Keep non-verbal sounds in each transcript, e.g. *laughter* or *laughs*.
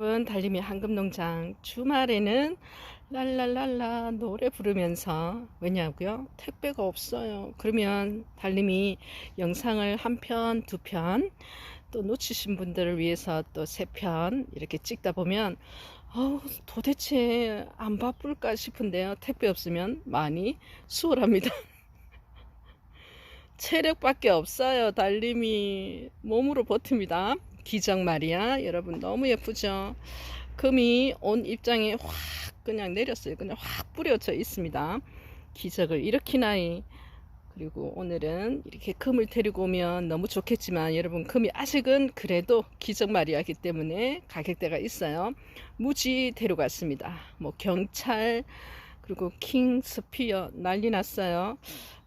여러분 달림이 황금농장 주말에는 랄랄랄라 노래 부르면서 왜냐고요 택배가 없어요. 그러면 달림이 영상을 한 편 두 편 또 놓치신 분들을 위해서 또 세 편 이렇게 찍다 보면 어우, 도대체 안 바쁠까 싶은데요. 택배 없으면 많이 수월합니다 *laughs* 체력밖에 없어요 달림이 몸으로 버팁니다 기적 말이야. 여러분 너무 예쁘죠? 금이 온 입장에 확 그냥 내렸어요. 그냥 확 뿌려져 있습니다. 기적을 일으키나이. 그리고 오늘은 이렇게 금을 데리고 오면 너무 좋겠지만 여러분 금이 아직은 그래도 기적 마리아기 때문에 가격대가 있어요. 무지 데려갔습니다. 뭐 경찰 그리고 킹 스피어 난리 났어요.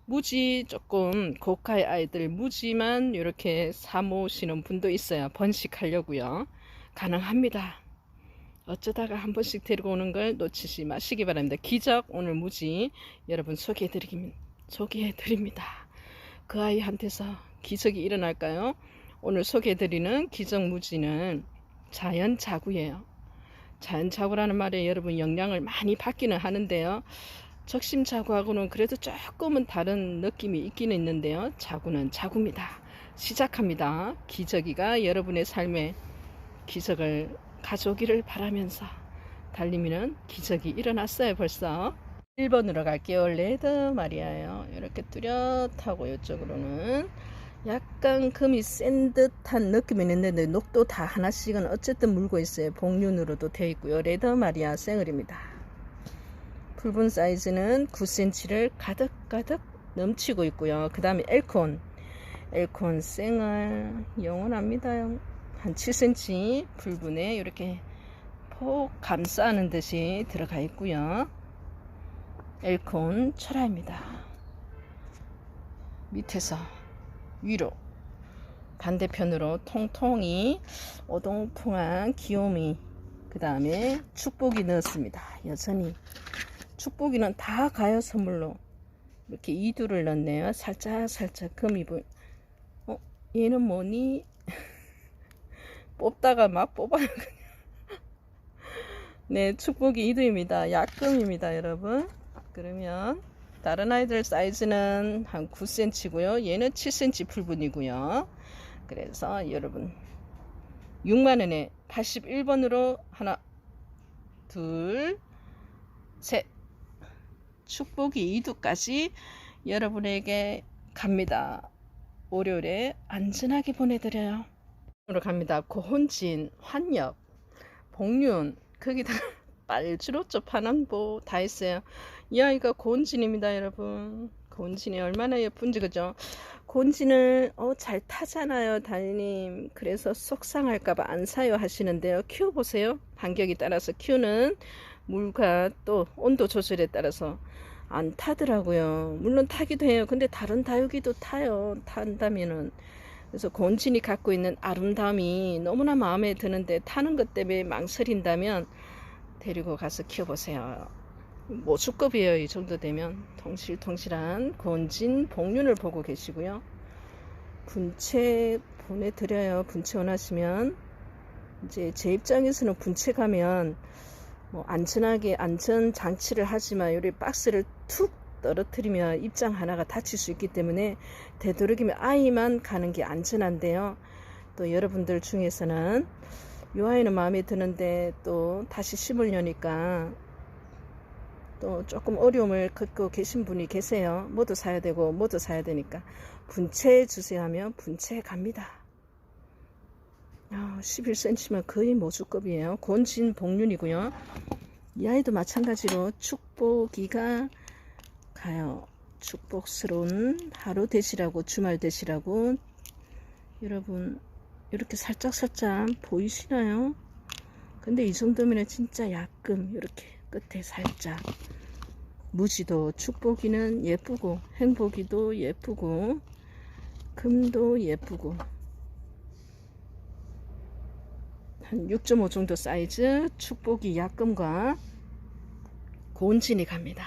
무지 조금 고가의 아이들 무지만 이렇게 사모시는 분도 있어요. 번식하려고요. 가능합니다. 어쩌다가 한 번씩 데리고 오는 걸 놓치지 마시기 바랍니다. 기적 오늘 무지 여러분 소개해드리, 소개해드립니다. 그 아이한테서 기적이 일어날까요? 오늘 소개해드리는 기적 무지는 자연 자구예요. 자연 자구라는 말에 여러분 영향을 많이 받기는 하는데요. 적심 자구하고는 그래도 조금은 다른 느낌이 있기는 있는데요. 자구는 자구입니다. 시작합니다. 기저귀가 여러분의 삶에 기적을 가져오기를 바라면서 달리미는 기적이 일어났어요 벌써 1번으로 갈게요 레드 마리아예요 이렇게 뚜렷하고 이쪽으로는 약간 금이 센 듯한 느낌이 있는데 녹도 다 하나씩은 어쨌든 물고 있어요 복륜으로도 되어 있고요 레드 마리아 생얼입니다 붉은 사이즈는 9cm를 가득가득 넘치고 있고요. 그 다음에 엘콘. 엘콘 생얼 영원합니다. 한 7cm 붉은에 이렇게 폭 감싸는 듯이 들어가 있고요. 엘콘 철화입니다. 밑에서 위로 반대편으로 통통이 오동통한 귀요미 그 다음에 축복이 넣었습니다. 여전히 축복이는 다 가요 선물로. 이렇게 이두를 넣네요. 살짝 살짝 금이불 어 얘는 뭐니? *laughs* 뽑다가 막 뽑아요 *laughs* 네 축복이 이두입니다. 약금입니다 여러분. 그러면 다른 아이들 사이즈는 한 9cm 고요. 얘는 7cm 풀분이고요. 그래서 여러분 6만원에 81번으로 하나 둘셋 축복이 이두까지 여러분에게 갑니다. 월요일에 안전하게 보내드려요. 으로 갑니다. 고혼진, 환엽, 복륜, 거기다 *laughs* 빨주로쪽 파남보 다 있어요. 이 아이가 고혼진입니다, 여러분. 고혼진이 얼마나 예쁜지 그죠? 고혼진을 어, 잘 타잖아요, 달님. 그래서 속상할까봐 안 사요 하시는데요. 키워보세요. 반격이 따라서 키우는 물과 또 온도 조절에 따라서 안 타더라고요. 물론 타기도 해요. 근데 다른 다육이도 타요. 탄다면은. 그래서 곤친이 갖고 있는 아름다움이 너무나 마음에 드는데 타는 것 때문에 망설인다면 데리고 가서 키워보세요. 모수급이에요. 이 정도 되면 통실통실한 곤진 복륜을 보고 계시고요. 분체 보내드려요. 분체 원하시면 이제 제 입장에서는 분체 가면 뭐 안전하게 안전 장치를 하지만 요리 박스를 툭 떨어뜨리면 입장 하나가 다칠 수 있기 때문에 되도록이면 아이만 가는 게 안전한데요. 또 여러분들 중에서는 요 아이는 마음에 드는데 또 다시 심으려니까 또 조금 어려움을 겪고 계신 분이 계세요. 모두 사야 되고 모두 사야 되니까 분채 주세요 하면 분채 갑니다. 11cm면 거의 모수급이에요. 곤진 복륜이고요. 이 아이도 마찬가지로 축복이가 가요. 축복스러운 하루 되시라고 주말 되시라고 여러분 이렇게 살짝살짝 보이시나요? 근데 이 정도면 진짜 약금 이렇게 끝에 살짝 무지도 축복이는 예쁘고 행복이도 예쁘고 금도 예쁘고 한 6.5 정도 사이즈 축복이 약금과 곤진이 갑니다.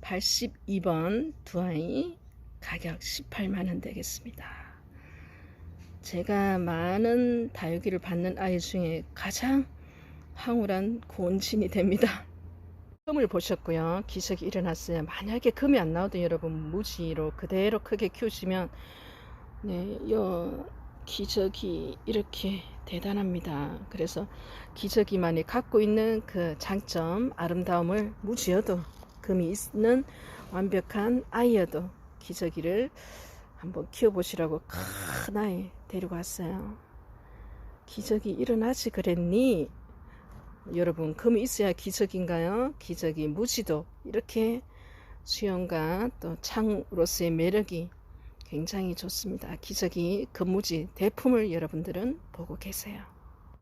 82번 두 아이 가격 18만원 되겠습니다. 제가 많은 다육이를 받는 아이 중에 가장 황홀한 고온진이 됩니다. 금을 보셨고요. 기적이 일어났어요. 만약에 금이 안 나오던 여러분 무지로 그대로 크게 키우시면 네, 요 기적이 이렇게 대단합니다. 그래서 기적이만이 갖고 있는 그 장점, 아름다움을 무지여도 금이 있는 완벽한 아이여도 기저귀를 한번 키워보시라고 큰 아이 데리고 왔어요. 기적이 일어나지 그랬니? 여러분 금이 있어야 기적인가요? 기적이 무지도 이렇게 수영과 또 창으로서의 매력이 굉장히 좋습니다. 기적이 금무지 대품을 여러분들은 보고 계세요.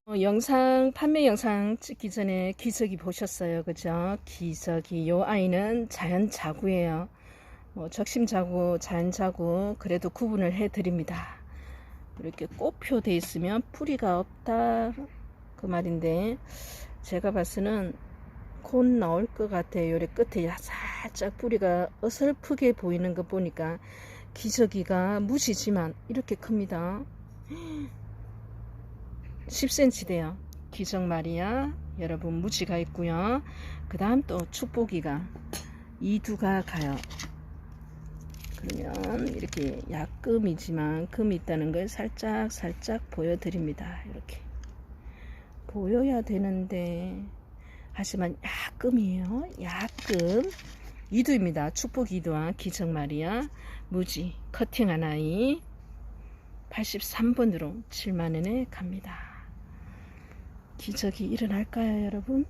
어, 영상 판매 영상 찍기 전에 기저귀 보셨어요, 그죠? 기저귀 요 아이는 자연 자구예요. 뭐 적심 자구, 자연 자구 그래도 구분을 해 드립니다. 이렇게 꽃표 돼 있으면 뿌리가 없다 그 말인데 제가 봤으는 곧 나올 것 같아요. 요래 끝에 살짝 뿌리가 어설프게 보이는 거 보니까 기저귀가 무지지만 이렇게 큽니다. *gasps* 10cm 돼요. 기적 마리아 여러분 무지가 있고요. 그 다음 또 축복이가 이두가 가요. 그러면 이렇게 약금이지만 금이 있다는 걸 살짝 살짝 보여드립니다. 이렇게 보여야 되는데 하지만 약금이에요. 약금 이두입니다. 축복 이두와 기적 마리아 무지 커팅한 아이 83번으로 7만원에 갑니다. 기적이 일어날까요, 여러분?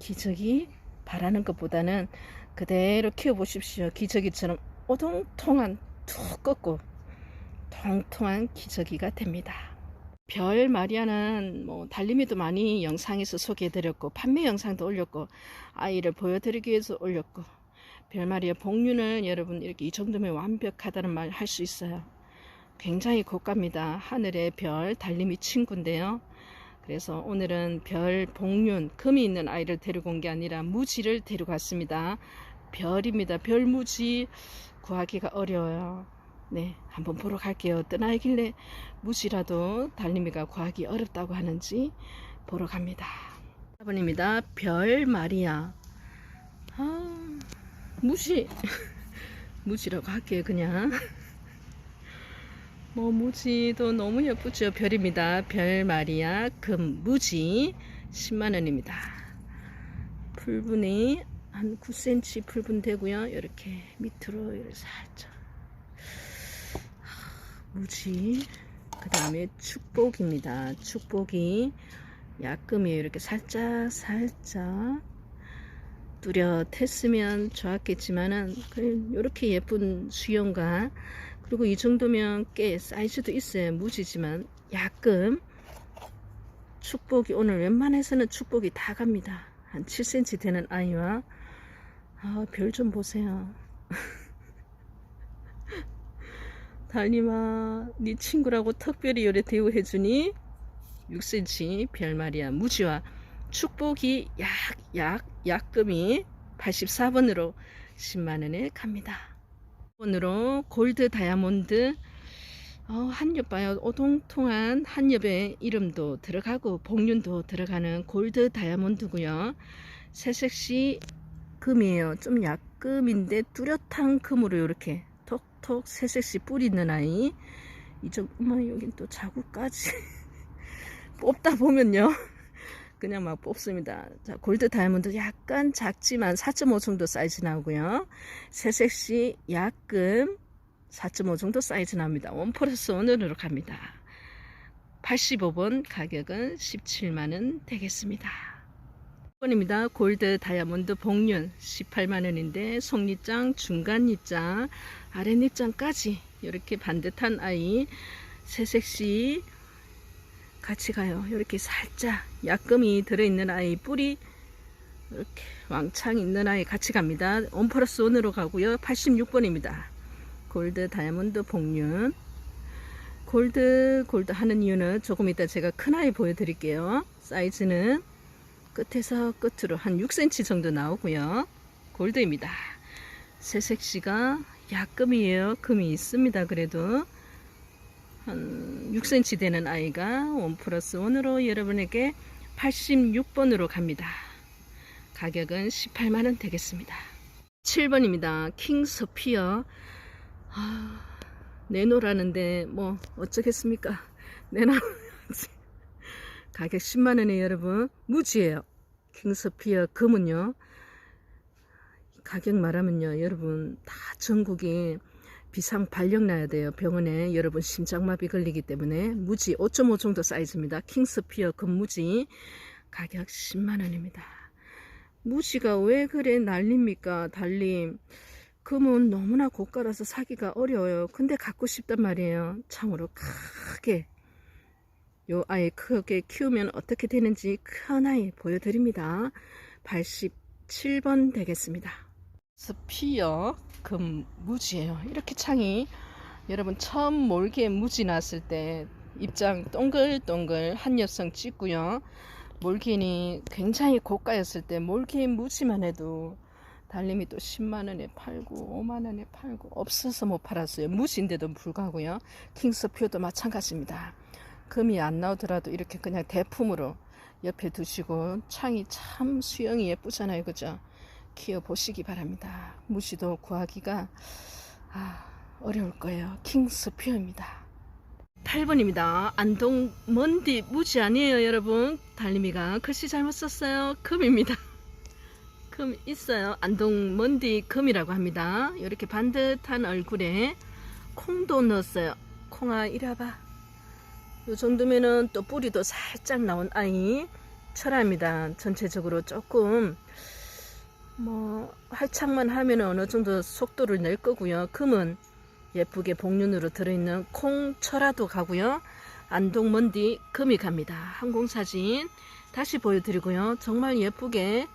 기적이 바라는 것보다는 그대로 키워보십시오. 기저귀처럼 오동통한 두껍고 통통한 기저귀가 됩니다. 별 마리아는 뭐 달림이도 많이 영상에서 소개해드렸고 판매 영상도 올렸고 아이를 보여드리기 위해서 올렸고 별 마리아 복류는 여러분 이렇게 이 정도면 완벽하다는 말 할 수 있어요. 굉장히 고가입니다. 하늘의 별 달림이 친구인데요. 그래서 오늘은 별 복륜 금이 있는 아이를 데리고 온 게 아니라 무지를 데리고 왔습니다. 별입니다. 별 무지 구하기가 어려워요. 네, 한번 보러 갈게요. 어떤 아이길래 무지라도 달림이가 구하기 어렵다고 하는지 보러 갑니다. 4번입니다. 별 마리아. 아, 무지. *laughs* 무지라고 할게요, 그냥. *laughs* 뭐 무지도 너무 예쁘죠. 별입니다. 별 마리아 금 무지 10만원입니다. 풀분이 한 9cm 풀분 되고요. 이렇게 밑으로 이렇게 살짝 무지 그 다음에 축복입니다. 축복이 약금이에요. 이렇게 살짝 살짝 뚜렷했으면 좋았겠지만은 이렇게 예쁜 수영과 그리고 이 정도면 꽤 사이즈도 있어요. 무지지만 약금 축복이 오늘 웬만해서는 축복이 다 갑니다. 한 7cm 되는 아이와 아, 별 좀 보세요. *laughs* 달님아, 네 친구라고 특별히 요래 대우해주니 6cm 별말이야. 무지와 축복이 약, 약, 약금이 84번으로 10만원에 갑니다. 번으로 골드 다이아몬드 어, 한엽 봐요. 오동통한 한엽의 이름도 들어가고 복륜도 들어가는 골드 다이아몬드고요. 새색시 금이에요. 좀 약금인데 뚜렷한 금으로 이렇게 톡톡 새색시 뿌리 있는 아이. 이쪽 엄마 여긴 또 자국까지 *laughs* 뽑다 보면요. 그냥 막 뽑습니다. 자, 골드 다이아몬드 약간 작지만 4.5 정도 사이즈 나오고요. 새색시 약금 4.5 정도 사이즈 나옵니다. 원 플러스 원으로 갑니다. 85번 가격은 17만원 되겠습니다. 1번입니다. 골드 다이아몬드 복륜 18만원인데 속립장, 중간립장, 아랫립장까지 이렇게 반듯한 아이 새색시 같이 가요. 이렇게 살짝 약금이 들어있는 아이 뿌리 이렇게 왕창 있는 아이 같이 갑니다. 원 플러스 원으로 가고요. 86번입니다. 골드 다이아몬드 복륜 골드 골드 하는 이유는 조금 이따 제가 큰 아이 보여드릴게요. 사이즈는 끝에서 끝으로 한 6cm 정도 나오고요. 골드입니다. 새색시가 약금이에요. 금이 있습니다. 그래도 한 6cm 되는 아이가 원 플러스 원으로 여러분에게 86번으로 갑니다. 가격은 18만원 되겠습니다. 7번입니다. 킹 서피어. 아, 내놓으라는데 뭐 어쩌겠습니까? 내놔야지. *laughs* 가격 10만원에 여러분 무지예요. 킹 서피어 금은요. 가격 말하면요. 여러분 다 전국에 비상 발령 나야 돼요. 병원에 여러분 심장마비 걸리기 때문에 무지 5.5 정도 사이즈입니다. 킹스피어 금무지 가격 10만 원입니다. 무지가 왜 그래 난립니까? 달림. 금은 너무나 고가라서 사기가 어려워요. 근데 갖고 싶단 말이에요. 참으로 크게 요 아이 크게 키우면 어떻게 되는지 큰 아이 보여드립니다. 87번 되겠습니다. 스피어 금 무지예요. 이렇게 창이 여러분 처음 몰개 무지 났을 때 입장 동글동글 한 엽성 찍고요. 몰개니 굉장히 고가였을 때 몰개 무지만 해도 달림이 또 10만원에 팔고 5만원에 팔고 없어서 못 팔았어요. 무지인데도 불구하고요. 킹스피어도 마찬가지입니다. 금이 안 나오더라도 이렇게 그냥 대품으로 옆에 두시고 창이 참 수영이 예쁘잖아요. 그죠? 키워 보시기 바랍니다. 무지도 구하기가 아, 어려울 거예요. 킹스피어입니다. 8번입니다. 안동 먼디 무지 아니에요, 여러분. 달림이가 글씨 잘못 썼어요. 금입니다. 금 있어요. 안동 먼디 금이라고 합니다. 이렇게 반듯한 얼굴에 콩도 넣었어요. 콩아 이리와봐. 요 정도면은 또 뿌리도 살짝 나온 아이 철합니다. 전체적으로 조금 뭐 활착만 하면 어느 정도 속도를 낼 거고요. 금은 예쁘게 복륜으로 들어있는 콩철화도 가고요. 안동 먼디 금이 갑니다. 항공사진 다시 보여드리고요. 정말 예쁘게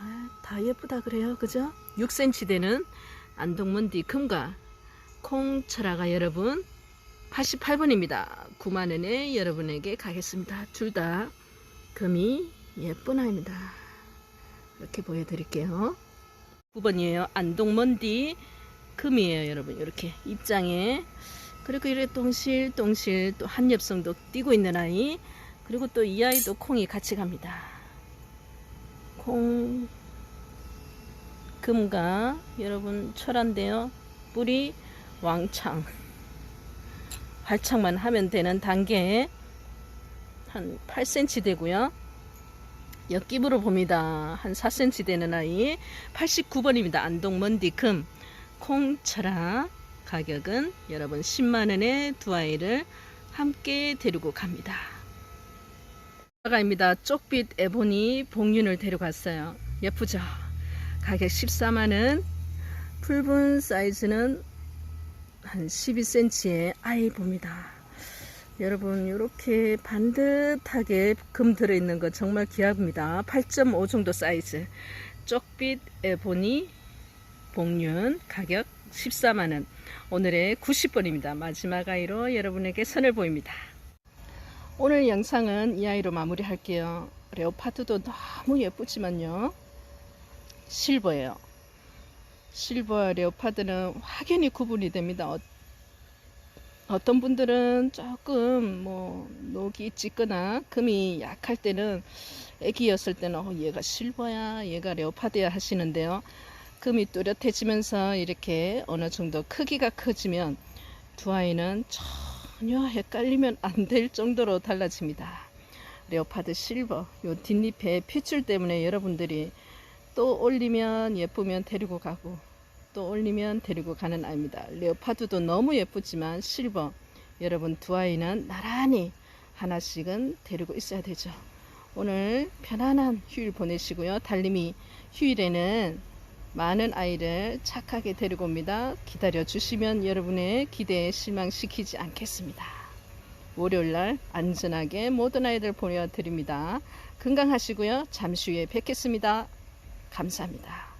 아, 다 예쁘다 그래요. 그죠? 6cm 되는 안동 먼디 금과 콩철화가 여러분 88번입니다. 9만원에 여러분에게 가겠습니다. 둘 다 금이 예쁜 아입니다. 이렇게 보여드릴게요. 9번이에요. 안동먼디 금이에요, 여러분. 이렇게 입장에 그리고 이렇게 동실동실 또 한엽성도 띄고 있는 아이 그리고 또 이 아이도 콩이 같이 갑니다. 콩 금과 여러분 철한데요. 뿌리 왕창 활착만 하면 되는 단계 한 8cm 되고요. 옆깁으로 봅니다. 한 4cm 되는 아이 89번입니다. 안동 먼디금 콩철아 가격은 여러분 10만원에 두 아이를 함께 데리고 갑니다. 가입니다. 쪽빛 에보니 봉윤을 데려갔어요. 예쁘죠? 가격 14만원 붉은 사이즈는 한 12cm의 아이 봅니다. 여러분 이렇게 반듯하게 금 들어있는 거 정말 귀합니다. 8.5 정도 사이즈 쪽빛 에보니 복륜 가격 14만원 오늘의 90번입니다. 마지막 아이로 여러분에게 선을 보입니다. 오늘 영상은 이 아이로 마무리 할게요. 레오파드도 너무 예쁘지만요. 실버예요. 실버와 레오파드는 확연히 구분이 됩니다. 어, 어떤 분들은 조금 뭐 녹이 짙거나 금이 약할 때는 애기였을 때는 어, 얘가 실버야 얘가 레오파드야 하시는데요. 금이 뚜렷해지면서 이렇게 어느 정도 크기가 커지면 두 아이는 전혀 헷갈리면 안 될 정도로 달라집니다. 레오파드 실버 요 뒷잎에 핏줄 때문에 여러분들이 또 올리면 예쁘면 데리고 가고 또 올리면 데리고 가는 아이입니다. 레오파드도 너무 예쁘지만 실버 여러분 두 아이는 나란히 하나씩은 데리고 있어야 되죠. 오늘 편안한 휴일 보내시고요. 달림이 휴일에는 많은 아이를 착하게 데리고 옵니다. 기다려 주시면 여러분의 기대에 실망시키지 않겠습니다. 월요일날 안전하게 모든 아이들 보내드립니다. 건강하시고요. 잠시 후에 뵙겠습니다. 감사합니다.